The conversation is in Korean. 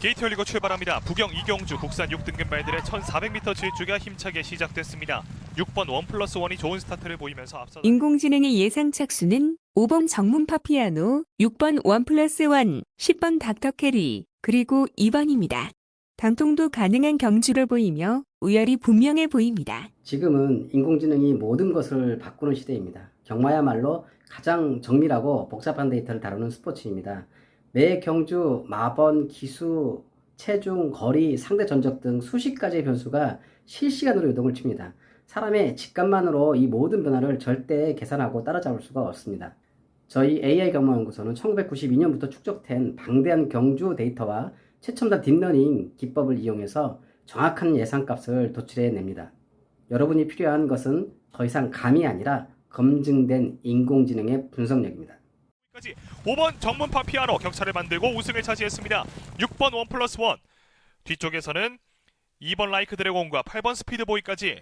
게이트 열리고 출발합니다. 부경 이경주 국산 6등급 말들의 1400m 질주가 힘차게 시작됐습니다. 6번 원 플러스 원이 좋은 스타트를 보이면서 앞서 인공지능의 예상 착수는 5번 정문 파 피아노, 6번 원 플러스 원, 10번 닥터 캐리, 그리고 2번입니다. 당통도 가능한 경주를 보이며 우열이 분명해 보입니다. 지금은 인공지능이 모든 것을 바꾸는 시대입니다. 경마야말로 가장 정밀하고 복잡한 데이터를 다루는 스포츠입니다. 매 경주, 마번, 기수, 체중, 거리, 상대 전적 등 수십 가지의 변수가 실시간으로 요동을 칩니다. 사람의 직감만으로 이 모든 변화를 절대 계산하고 따라잡을 수가 없습니다. 저희 AI 경마연구소는 1992년부터 축적된 방대한 경주 데이터와 최첨단 딥러닝 기법을 이용해서 정확한 예상값을 도출해냅니다. 여러분이 필요한 것은 더 이상 감이 아니라 검증된 인공지능의 분석력입니다. 까지 5번 정문파 피아노 격차를 만들고 우승을 차지했습니다. 6번 원 플러스 원 뒤쪽에서는 2번 라이크 드래곤과 8번 스피드보이까지